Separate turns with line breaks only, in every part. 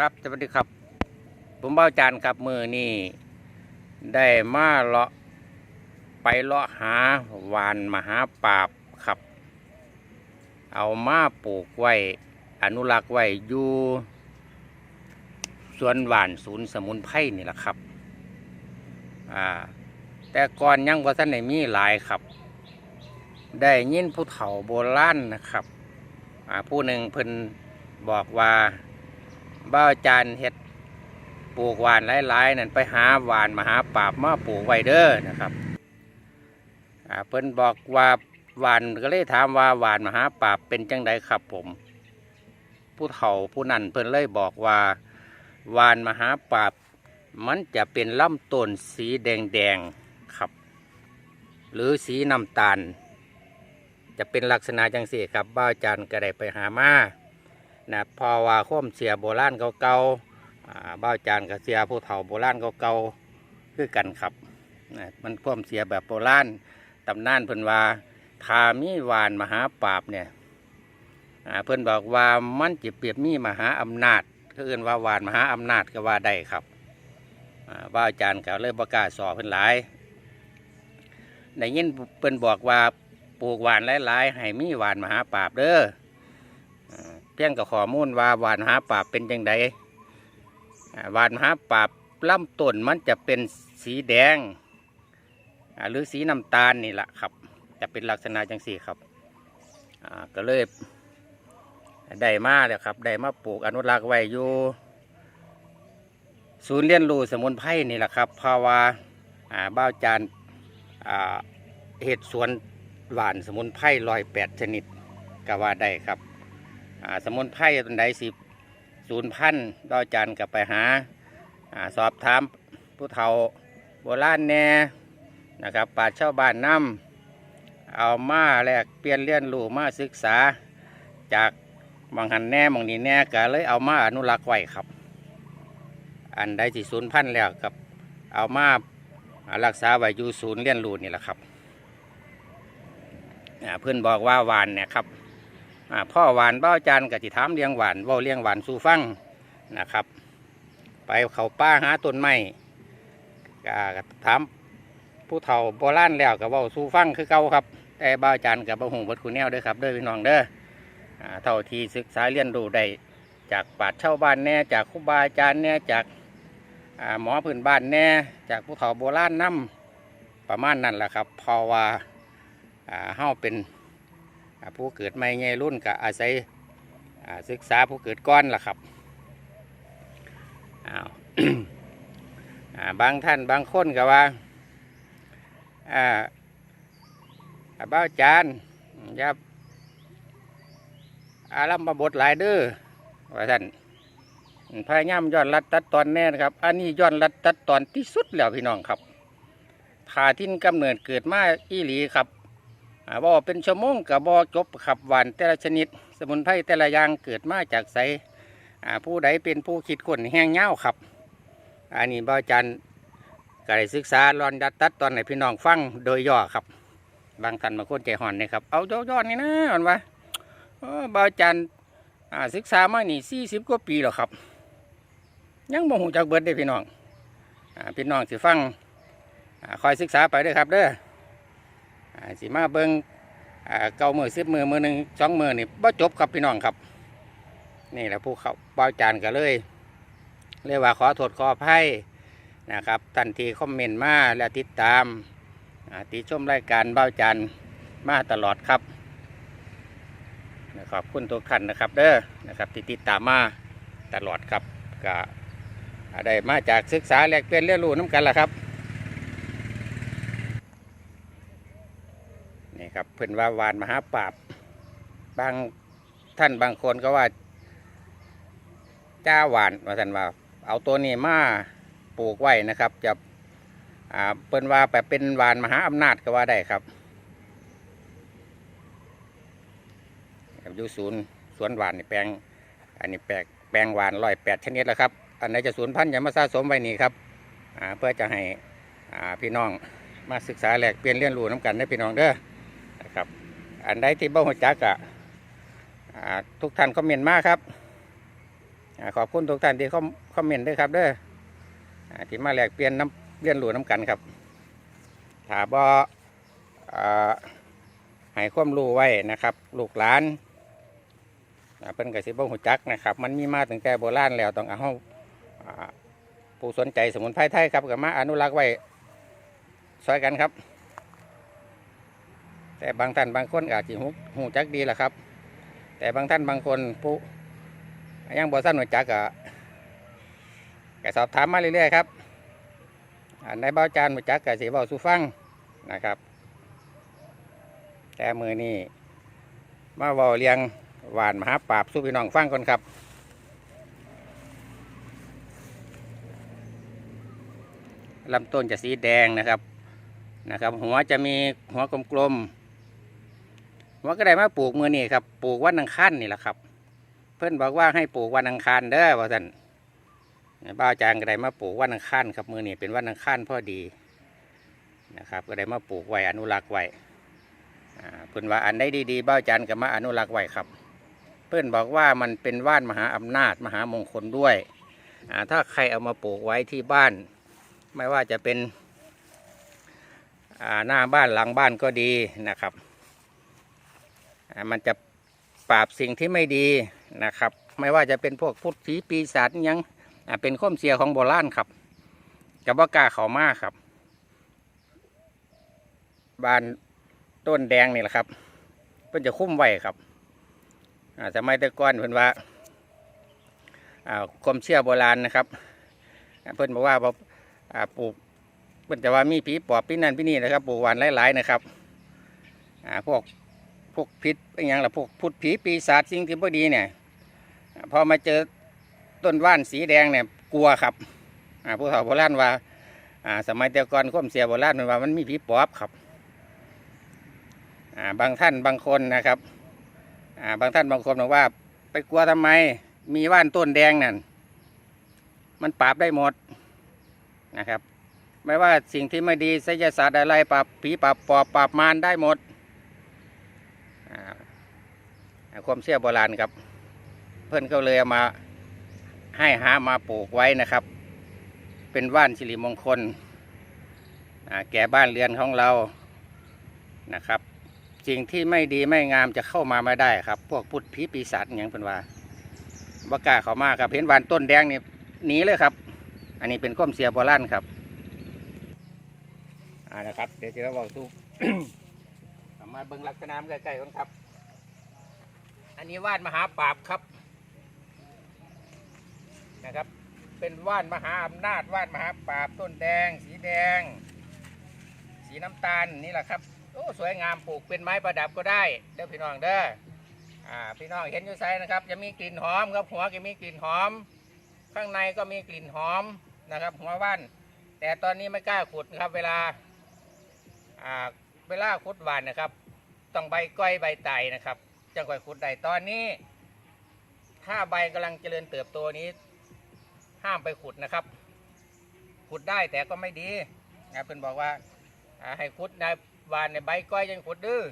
ครับสวัสดีครับ ผมเบ้าจานครับมือนี่ได้มาเลาะไปเลาะหาวานมหาปราบครับ เอามาปลูกไว้อนุรักษ์ไว้อยู่สวนหวานศูนย์สมุนไพรนี่แหละครับอ่าแต่ก่อนยังว่าท่านไหนมีหลายครับ ได้ยินผู้เฒ่าโบราณนะครับอ่าผู้หนึ่งเพิ่นบอกว่า บ้าจานเฮ็ดปลูกหวานหลายๆนั่นไปหาหวานมาหาปาบมาปลูกไว้เด้อนะครับเพิ่นบอกว่าหวานก็เลยถามว่าหวานมหาปาบเป็นจังไดครับผม ผู้เฒ่าผู้นั้นเพิ่นเลยบอกว่าหวานมหาปาบมันจะเป็นลำต้นสีแดงๆครับ หรือสีน้ำตาล จะเป็นลักษณะจังสี่ครับบ้าจันก็ได้ไปหามา นะพอว่าข้อมเสียโบราณเก่าๆอ่าบ้าวจานกับเสียผู้เฒ่าโบราณเก่าๆคือกันครับนะมันข้อมเสียแบบโบราณตำนานเพิ่นว่าทามีหวานมหาปราบเนี่ยอ่าเพิ่นบอกว่ามันจะเปรียบมีมหาอำนาจคือเอื่นว่าหวานมหาอำนาจก็ว่าได้ครับอ่าบ้าวจานก็เลยประกาศสอบเพิ่นหลายได้ยินเพิ่นบอกว่าปลูกหวานหลายๆให้มีหวานมหาปราบเด้อ เพียงกับข้อมูลว่าหวานหาปราบเป็นยังไงหวานหาปราบลำต้นมันจะเป็นสีแดง หรือสีน้ำตาลนี่แหละครับ จะเป็นลักษณะจังสี่ครับก็เลยได้มาแล้วครับได้มาปลูกอนุรักษ์ไว้อยู่ศูนย์เรียนรู้สมุนไพรนี่แหละครับเพราว่าอ่าบ้าจานเห็ดสวนหวานสมุนไพรลอยแปดชนิดก็ว่าได้ครับ สมุนไพรตันใดสิศูนย์พันดอจันกับไปหาอาสอบถามผู้เฒ่าโบราณแน่นะครับป่าชญ์ชาวบ้านนํเอามาแลกเปลี่ยนเรียนรู้มาศึกษาจากบางหันแน่บางนี้แน่ก็เลยเอามาอนุรักษ์ไว้ครับ อันใดที่ศูนย์พันแล้วกับเอามารักษาไว้อยู่ศูนย์เรียนรู้นี่แหละครับเพื่อนบอกว่าหวานเนี่ยครับ พ่อหวานเบ้าจันกับจิถามเลี้ยงหวานเว้าเลี้ยงหวานสู่ฟังนะครับ ไปเขาป้าหาต้นไม้ก็ถามผู้เฒ่าโบราณแล้วกับเว้าสู่ฟังคือเก่าครับ แต่เบ้าจันกับบ่หูบัดคุณแนวด้อครับเด้อพี่น้องเด้อเท่าที่ศึกษาเรียนรู้ได้จากปราชญ์ชาบ้านแน่จากครูบาอาจารย์แน่จากหมอพื้นบ้านแน่จากผู้เฒ่าโบราณนํประมาณนั้นแหละครับเพอว่าอ่าเฮาเป็น ผู้เกิดใหม่ไงรุ่นก็อาศัยศึกษาผู้เกิดก้อนล่ะครับอ้าวอ่าบางท่านบางคนก็ว่าอ่าบ้าวจานย่าอารัมบทหลายเด้อว่าท่านพยายามย้อนรัดตัดตอนแน่นะครับ อันนี้ย้อนรัดตัดตอนที่สุดแล้วพี่น้องครับผ่าทิ้นกำเนิดเกิดมาอีหลีครับ บ่เป็นชั่วโมงกับบ่จบขับหวานแต่ละชนิด สมุนไพรแต่ละอย่างเกิดมาจากไสผู้ใดเป็นผู้คิดคนแห้งเง่าครับ อันนี้บ่อาจันก็ได้ศึกษารอนดัดตัดตอนให้พี่น้องฟังโดยย่อครับ บางท่านบางคนใจห่อนนะครับ เอาย่อๆนี่นะอ่อนว่าบ่อาจันอ่าศึกษามานี่สี่สิบกว่าปีแล้วครับ ยังบ่หูจักเบิดเด้พี่น้องอพี่น้องสิฟังอคอยศึกษาไปเด้อครับเด้อ สิมาเบิงอ่าเก้ามือสิบมือมือหนึ่งสองมือนี่บ่จบครับพี่น้องครับ นี่แหละผู้เขาเบาจานกันเลยเรียกว่าขอโทษขออภัยนะครับท่านทีคอมเมนต์มาและติดตามติชมรายการเบาจานมาตลอดครับขอบคุณทุกท่านนะครับ เด้อนะครับที่ติดตามมาตลอดครับก็ได้มาจากศึกษาแลกเปลี่ยนเรียนรู้น้ำกันแหละครับ ครับเพิ่นว่าวานมหาปราบบางท่านบางคนก็ว่าจ้าหวานว่าท่านว่าเอาตัวนี้มาปลูกไว้นะครับ จะอ่าเพิ่นว่าแบบเป็นหวานมหาอำนาจก็ว่าได้ครับอยู่ศูนย์สวนหวานนี่แปลง อันนี้แปลงแปลงหวานร้อยแปดชนิดแล้วครับ อันไหนจะศูนย์พันธุ์อย่ามาสะสมไว้นี่ครับเพื่อจะให้พี่น้องมาศึกษาแหลกเปลี่ยนเรียนรู้น้ำกันได้พี่น้องเด้อ อันใดที่บ่หัวจักอะอ่าทุกท่านคอมเมนต์มาครับอขอบคุณทุกท่านที่คอมคอมเมนต์ด้วยครับเด้ออ่าที่มาแลกเปลี่ยนน้ำเรียนรู้น้ำกันครับถาบอ่าให้ความรู้ไว้นะครับ ลูกหลานเพิ่นกสิบ่ฮู้จักนะครับ มันมีมาตั้งแต่โบราณแล้วต้องเอาผู้สนใจสมุนไพรไทยครับก็มาอนุรักษ์ไว้ช่วยกันครับ แต่บางท่านบางคนอาจจะหูจักดีแหละครับ แต่บางท่านบางคนผู้ยังบ่ทันหูจักก็ก็สอบถามมาเรื่อยๆครับอ่าในเบ้าจานหูจักก็สิเว้าสูฟังนะครับ แต่มือนี้มาเว้าเรียงหวานมหาปราบสู่พี่น้องฟังก่อนครับลำต้นจะสีแดงนะครับนะครับ หัวจะมีหัวกลมๆ หัวก็ได้มาปลูกมือนี่ครับปลูกวันอังคารนี่แหละครับ เพื่อนบอกว่าให้ปลูกวันอังคารเด้อว่าท่านบ้าจางก็ได้มาปลูกวันอังคารครับมือนี่เป็นวันอังคารพอดีนะครับ ก็ได้มาปลูกไว้อนุรักษ์ไว้เพื่อนว่าอันได้ดีๆบ้าจานก็มาอนุรักษ์ไว้ครับ เพื่อนบอกว่ามันเป็นว่านมหาอำนาจมหามงคลด้วยถ้าใครเอามาปลูกไว้ที่บ้าน ไม่ว่าจะเป็นหน้าบ้านหลังบ้านก็ดีนะครับ มันจะปราบสิ่งที่ไม่ดีนะครับ ไม่ว่าจะเป็นพวกพุทธผีปีศาจยังเป็นข้อมเสียของโบราณครับกับว่ากาเขามากครับ บานต้นแดงนี่แหละครับเพิ่นจะคุ้มไว้ครับอ่าสมัยต่ก่อนเพิ่นว่าอ่าความเชื่อโบราณนะครับเพิ่นบอกว่าพออ่าปลูกเป็นแต่ว่ามีผีปอบผีนั่นผีนี่นะครับปลูกหวานหลายๆนะครับอาพวก พวกพิษอหย่างละพวกพุดผีปีศาจสิ่งที่พอดีเนี่ยพอมาเจอต้นว่านสีแดงเนี่ยกลัวครับผู้เฒ่าโบราณว่าสมัยแต่ก่อนข้อมเสียโบราณมันว่ามันมีผีปอบครับบางท่านบางคนนะครับบางท่านบางคนบอกว่าไปกลัวทำไมมีว่านต้นแดงนั่นมันปราบได้หมดนะครับ ไม่ว่าสิ่งที่ไม่ดีไสยศาสตร์อะไรปราบผีปราบปอบปราบมารได้หมดอ่า ความเชื่อโบราณครับ เพื่อนก็เลยเอามาให้หามาปลูกไว้นะครับ เป็นว่านสิริมงคลแก่บ้านเรือนของเรานะครับสิ่งที่ไม่ดีไม่งามจะเข้ามาไม่ได้ครับ พวกพุทธผีปีศาจอย่างเป็นว่าบกล้าเขามาครับเห็นวานต้นแดงนี่หนีเลยครับ อันนี้เป็นข้อมเสียโบราณครับอ่านะครับ เดี๋ยวจะบอกทุกมาเบิ่งลักษณะใกล้ๆกันครับ อันนี้ว่านมหาปราบครับนะครับ เป็นว่านมหาอำนาจว่านมหาปราบต้นแดง สีแดง สีน้ำตาลนี่แหละครับโอ้สวยงามปลูกเป็นไม้ประดับก็ได้เด้อพี่น้องเด้ออ่าพี่น้องเห็นอยู่ไซนะครับ จะมีกลิ่นหอมครับหัวก็มีกลิ่นหอม ข้างในก็มีกลิ่นหอมนะครับ หัวว่านแต่ตอนนี้ไม่กล้าขุดนะครับเวลาอ่าเวลาขุดหวานนะครับ ต้องใบก้อยใบไตนะครับ จะค่อยขุดได้ตอนนี้ ถ้าใบกำลังเจริญเติบโตนี้ ห้ามไปขุดนะครับ ขุดได้แต่ก็ไม่ดีนะเพิ่อนบอกว่าให้ขุดในวานในใบก้อยยังขุดดื้อ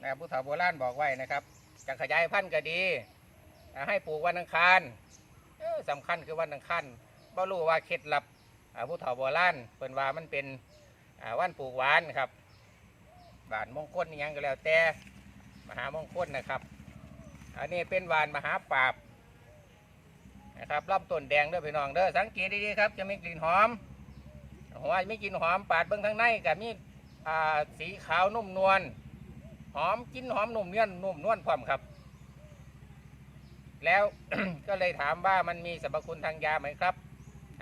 นะครับผู้เฒ่าโบราณบอกไว้นะครับจะขยายพันธุ์ก็ดีให้ปลูกวันอังคารเออสำคัญคือวันอังคารบ่รู้ว่าเคล็ดลับผู้เฒ่าโบราณเพิ่นว่ามันเป็นอ่าวันปลูกหวานครับหวานมงคลอิหยังก็แล้วแต่ หามงคลนะครับ อันนี้เป็นวานมหาปราบนะครับลำต้นแดงเด้อพี่น้องเด้อสังเกตดีๆครับจะมีกลิ่นหอมหัวมีกลิ่นหอมปาดเบื้องทางในกับมีอ่าสีขาวนุ่มนวลหอมกินหอมนุ่มเนียนนุ่มนวลพร้อมครับ แล้วก็เลยถามว่ามันมีสรรพคุณทางยาไหมครับ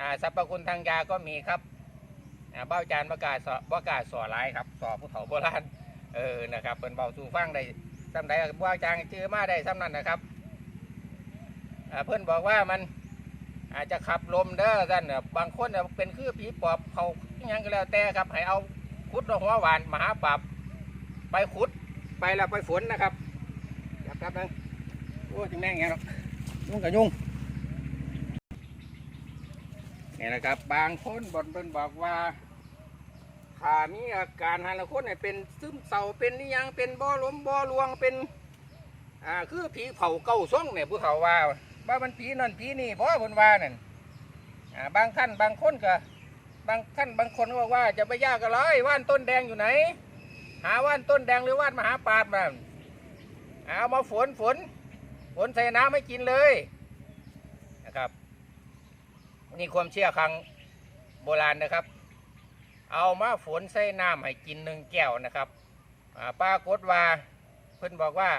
อ่าสรรพคุณทางยาก็มีครับเบ้าจานประกาศสอประกาศสอร้ายครับสอผู้เฒ่าโบราณเออนะครับเป็นเบาสู่ฟังได้ ซ้ำใดเบ้าจางเจอมาได้ซ้ำนั้นนะครับเพื่อนบอกว่ามันอาจจะขับลมเด้อท่านบางคนเป็นคือผีปอบเขายังก็แล้วแต่ครับ ให้เอาขุดเอาหัวหวานมหาปราบไปขุดไปแล้วไปฝนนะครับครับครับนึงโอ้จังแม่งเงี้ยหรอกยุ่งกับยุ่งนี่นะครับ บางคนบนเป็นบอกว่า ถ้ามีอาการหาละคนเนี่ยเป็นซึมเศร้าเป็นนิยังเป็นบ่อล้มบ่อลวงเป็นอ่าคือผีเผาเก้าซ่องเนี่ยผู้เฒ่าว่าบว่ามันผีนั่นผีนี่บ่เพิ่นว่านั่นอ่าบางท่านบางคนก็บางท่านบางคนก็บอกว่าจะไปยากอะไรว่านต้นแดงอยู่ไหน หาว่านต้นแดงหรือว่านมหาปาดมาเอามาฝนฝนฝนใส่น้ำให้กินเลยนะครับ นี่ความเชื่อครั้งโบราณนะครับ เอามาฝนใส่น้ำให้กินหนึ่งแก้วนะครับปรากฏว่าเพิ่อนบอกว่า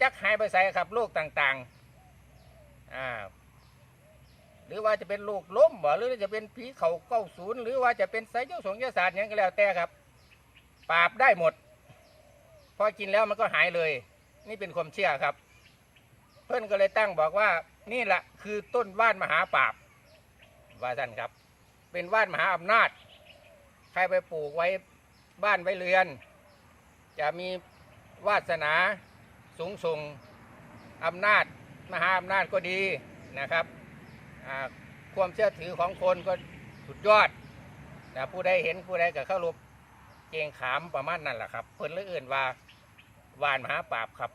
จักหายไปใส่ครับโรคต่างๆหรือว่าจะเป็นโรคล้มบ่หรือจะเป็นผีเขาเก้าศูนย์หรือว่าจะเป็นไสยเจ้าสงยาศาสตร์หยังก็แล้วแต่ครับ ปราบได้หมด พอกินแล้วมันก็หายเลย นี่เป็นความเชื่อครับ เพื่อนก็เลยตั้งบอกว่านี่แหละคือต้นว่านมหาปราบว่าท่านครับ เป็นว่านมหาอำนาจ รไปปลูกไว้บ้านไว้เรือน จะมีวาสนาสูงส่งอำนาจมหาอำนาจก็ดีนะครับความเชื่อถือของคนก็สุดยอดนะผู้ใดเห็นผู้ใดก็เข้ารบเกงขามประมาณนั่นแหละครับเพิ่นเลยเอื่นว่าวานมหาปราบครับ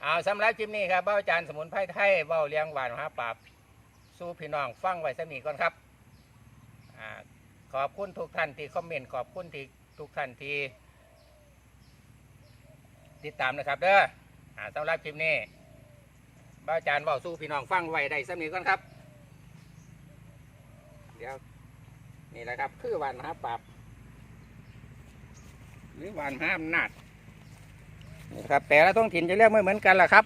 เอาสำหรับคลิปนี้ครับเบ้าอาจารย์สมุนไพรไทยเบ้าเลี้ยงวานมหาปราบสู้พี่น้องฟังไว้สมีก่อนครับอา ขอบคุณทุกท่านที่คอมเมนต์ขอบคุณที่ทุกท่านที่ติดตามนะครับเด้ออาสำหรับคลิปนี้บ้าอาจารย์บ้าสู้พี่น้องฟังไว้ได้สมีก่อนครับ เดี๋ยวนี่แหละครับ คือวานหาปราบหรือวานห้ามนาดนี่ครับ แต่ละท้องถิ่นจะเรียกไม่เหมือนกันล่ะครับ